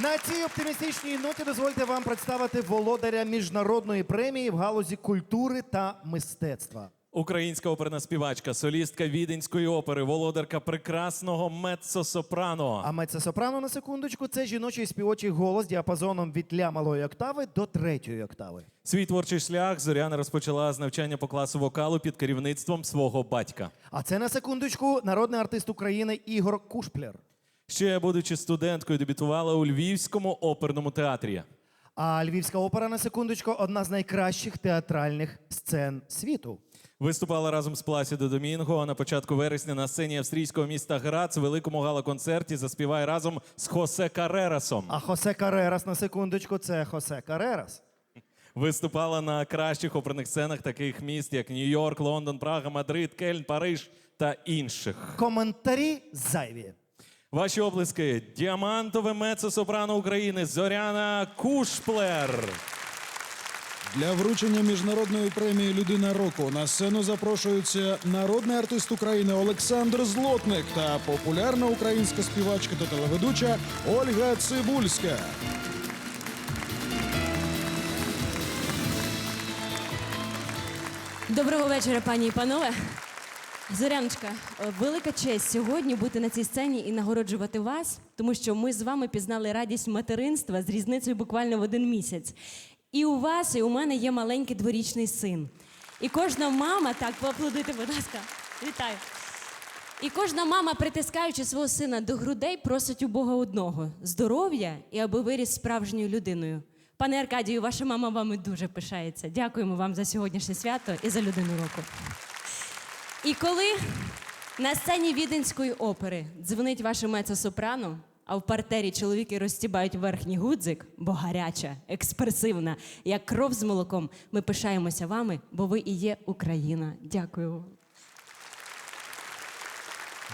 На цій оптимістичній ноті дозвольте вам представити володаря міжнародної премії в галузі культури та мистецтва. Українська оперна співачка, солістка Віденської опери, володарка прекрасного меццо-сопрано. А меццо-сопрано на секундочку це жіночий співочий голос діапазоном від ля малої октави до третьої октави. Свій творчий шлях Зоряна розпочала з навчання по класу вокалу під керівництвом свого батька. А це на секундочку народний артист України Ігор Кушплер. Ще будучи студенткою, дебютувала у Львівському оперному театрі. А Львівська опера на секундочку одна з найкращих театральних сцен світу. Виступала разом з Пласідо Домінго. А на початку вересня на сцені австрійського міста Грац великому гала-концерті заспіває разом з Хосе Карерасом. А Хосе Карерас на секундочку це Хосе Карерас. Виступала на кращих оперних сценах таких міст, як Нью-Йорк, Лондон, Прага, Мадрид, Кельн, Париж та інших. Коментарі зайві. Ваші оплески діамантове мецо-сопрано України Зоряна Кушплер. Для вручення міжнародної премії Людина року на сцену запрошуються народний артист України Олександр Злотник та популярна українська співачка та телеведуча Ольга Цибульська. Доброго вечора, пані і панове. Зоряночка, е, велика честь сьогодні бути на цій сцені і нагороджувати вас, тому що ми з вами пізнали радість материнства з різницею буквально в один місяць. І у вас, і у мене є маленький дворічний син. І кожна мама, так, поаплодуйте, будь ласка, вітаю. І кожна мама, притискаючи свого сина до грудей, просить у Бога одного здоров'я і аби виріс справжньою людиною. Пане Аркадію, ваша мама вами дуже пишається. Дякуємо вам за сьогоднішнє свято і за людину року. І коли на сцені Віденської опери дзвонить ваше мецо-сопрано, а в партері чоловіки розстібають верхній гудзик, бо гаряча, експресивна, як кров з молоком, ми пишаємося вами, бо ви і є Україна. Дякую.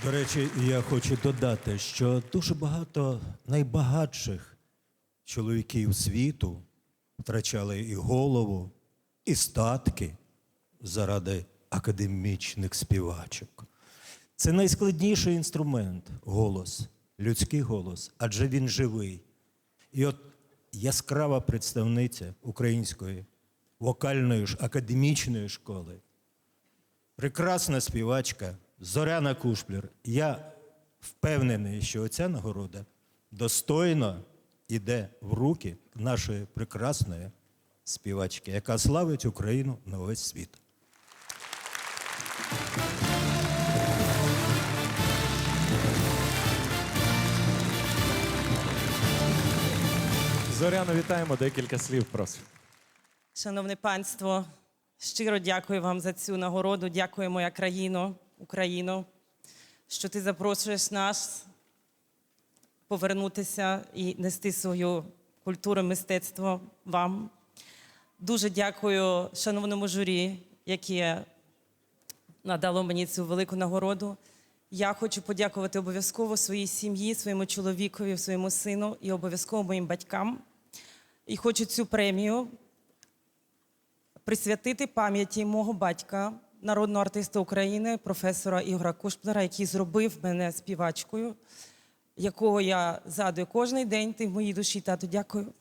До речі, я хочу додати, що дуже багато найбагатших чоловіків світу втрачали і голову, і статки заради академічних співачок. Це найскладніший інструмент голос, людський голос, адже він живий. І от яскрава представниця української вокальної ж академічної школи прекрасна співачка Зоряна Кушплер. Я впевнений, що ця нагорода достойно йде в руки нашої прекрасної співачки, яка славить Україну на весь світ. Зоряно, вітаємо. Декілька слів просимо. Шановне панство, щиро дякую вам за цю нагороду. Дякую, моя країно, Україно, що ти запрошуєш нас повернутися і нести свою культуру, мистецтво вам. Дуже дякую шановному журі, яке надало мені цю велику нагороду. Я хочу подякувати обов'язково своїй сім'ї, своєму чоловікові, своєму сину і обов'язково моїм батькам. І хочу цю премію присвятити пам'яті мого батька, народного артиста України, професора Ігора Кушплера, який зробив мене співачкою, якого я згадую кожен день. Ти в моїй душі, тату, дякую.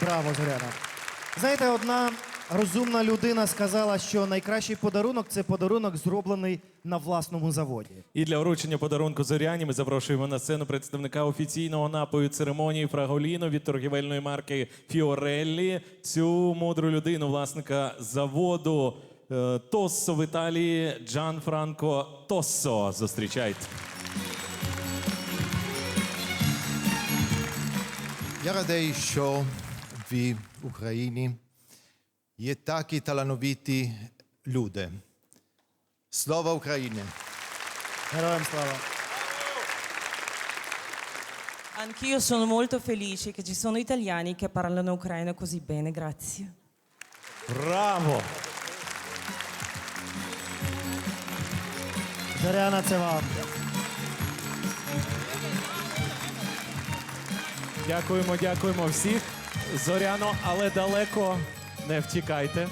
Браво, Зоряна. Знаєте, одна розумна людина сказала, що найкращий подарунок це подарунок, зроблений на власному заводі. І для вручення подарунку Зоряні ми запрошуємо на сцену представника офіційного напою церемонії Фраголіно від торгівельної марки Фіореллі. Цю мудру людину, власника заводу е, Тоссо в Італії Джан Франко Тоссо. Зустрічайте. Я радий, що в Україні є такі талановиті люди. Слава Україні! Героям слава! Anch'io sono molto felice che ci sono italiani che parlano ucraino così bene, grazie. Браво! Зоряна, це вам. Дякуємо, дякуємо всіх. Зоряно, але далеко не втікайте.